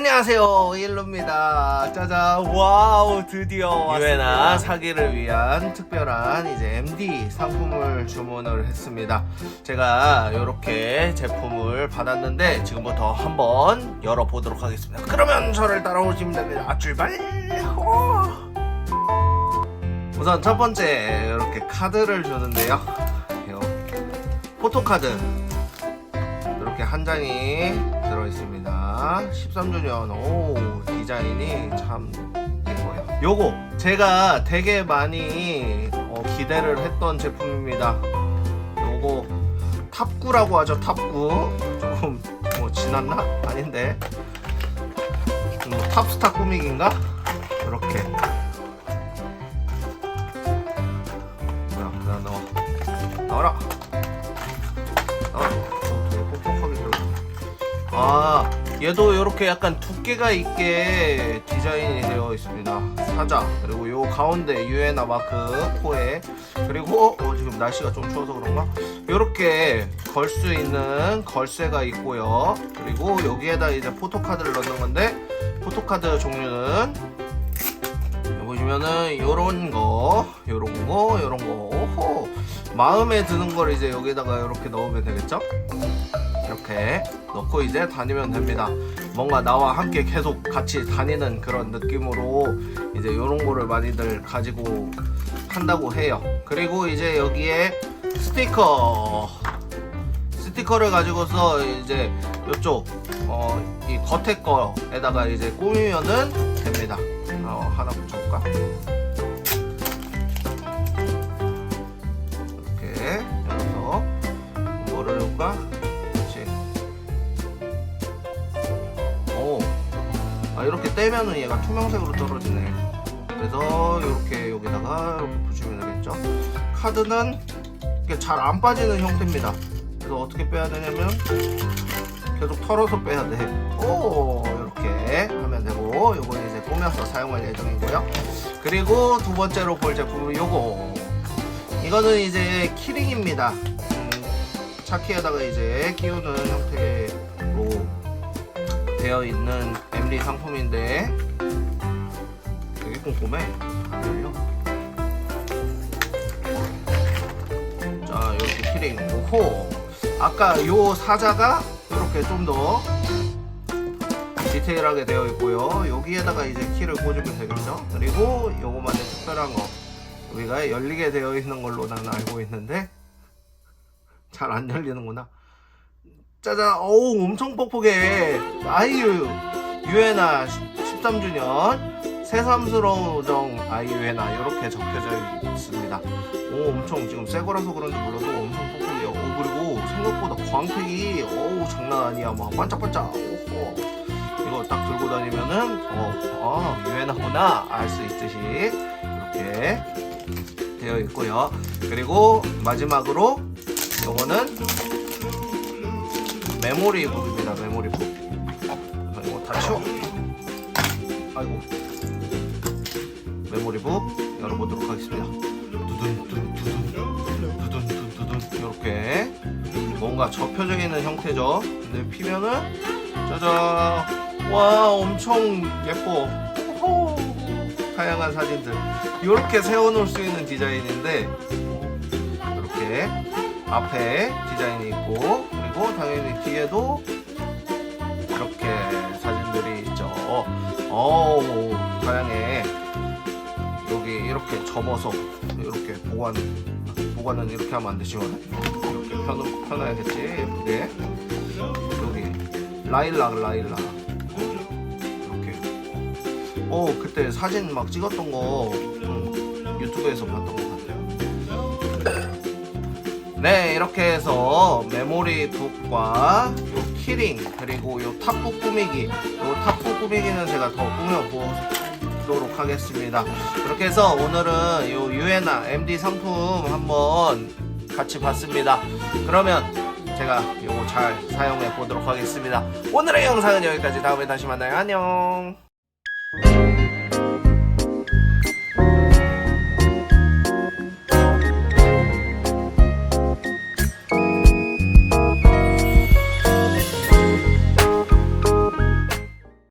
안녕하세요 일루입니다. 짜잔 와우 드디어 유에나 사기를 위한 특별한 이제 MD 상품을 주문을 했습니다. 제가 이렇게 제품을 받았는데 지금부터 한번 열어보도록 하겠습니다. 그러면 저를 따라오시면 됩니다. 아, 출발! 호! 우선 첫 번째 이렇게 카드를 주는데요. 요 포토카드 한 장이 들어있습니다. 13주년, 오, 디자인이 참 예뻐요. 요거, 제가 되게 많이 어, 기대를 했던 제품입니다. 요거, 탑구라고 하죠, 탑구. 조금, 뭐, 지났나? 아닌데. 뭐, 탑스타 꾸미기인가? 이렇게. 뭐야, 나 넣어. 나와라! 아, 얘도 이렇게 약간 두께가 있게 디자인이 되어 있습니다. 사자 그리고 요 가운데 유에나 마크 코에 그리고 어, 지금 날씨가 좀 추워서 그런가? 이렇게 걸 수 있는 걸쇠가 있고요. 그리고 여기에다 이제 포토카드를 넣는 건데 포토카드 종류는 보시면은 요런 거, 요런 거, 요런 거. 오호. 마음에 드는 걸 이제 여기다가 이렇게 넣으면 되겠죠? 이렇게 넣고 이제 다니면 됩니다. 뭔가 나와 함께 계속 같이 다니는 그런 느낌으로 이제 이런 거를 많이들 가지고 한다고 해요. 그리고 이제 여기에 스티커 스티커를 가지고서 이제 이쪽 어, 이 겉에 거에다가 이제 꾸미면은 됩니다. 어, 하나 붙여볼까? 떼면은 얘가 투명색으로 떨어지네. 그래서 이렇게 여기다가 이렇게 붙이면 되겠죠. 카드는 이게 잘 안 빠지는 형태입니다. 그래서 어떻게 빼야 되냐면 계속 털어서 빼야 돼. 오, 이렇게 하면 되고, 요거는 이제 꾸며서 사용할 예정이고요. 그리고 두 번째로 볼 제품은 요거. 이거는 이제 키링입니다. 음, 차키에다가 이제 끼우는 형태로 되어 있는 MD 상품인데 되게 꼼꼼해. 자, 이렇게 키링. 오호. 아까 요 사자가 이렇게 좀 더 디테일하게 되어 있고요. 여기에다가 이제 키를 꽂으면 되겠죠. 그리고 요거만의 특별한 거. 여기가 열리게 되어 있는 걸로 나는 알고 있는데 잘 안 열리는구나. 짜잔, 어우 엄청 뻑뻑해. 아이유 유에나 13주년 새삼스러운 우정 아이유에나 이렇게 적혀져 있습니다. 오 엄청 지금 새 거라서 그런지 몰라도 엄청 뻑뻑해요. 오 그리고 생각보다 광택이 어우 장난 아니야. 막 반짝반짝. 오호. 이거 딱 들고 다니면은 어, 아 유에나구나 알 수 있듯이 이렇게 되어 있고요. 그리고 마지막으로 요거는 메모리 북입니다. 메모리 북. 어, 이거 다 치워. 아이고. 메모리 북 열어보도록 하겠습니다. 두둔 두둔 두둔 두둔 두둔 이렇게 뭔가 접혀져 있는 형태죠. 근데 피면은 짜잔 와 엄청 예뻐. 다양한 사진들 이렇게 세워놓을 수 있는 디자인인데 이렇게 앞에 디자인이 있고 그리고 당연히 뒤에도 이렇게 사진들이 있죠. 어우 다양해. 여기 이렇게 접어서 이렇게 보관 보관은 이렇게 하면 안 되지만 이렇게 편 편해야겠지 예쁘게 여기 라일락 라일락 이렇게 어 그때 사진 막 찍었던 거 음, 유튜브에서 봤던 것 같아요. 네 이렇게 해서 메모리 북과 요 키링 그리고 요 탑북 꾸미기 요 탑북 꾸미기는 제가 더 꾸며 보도록 하겠습니다. 그렇게 해서 오늘은 요 유에나 MD 상품 한번 같이 봤습니다. 그러면 제가 요거 잘 사용해 보도록 하겠습니다. 오늘의 영상은 여기까지 다음에 다시 만나요. 안녕.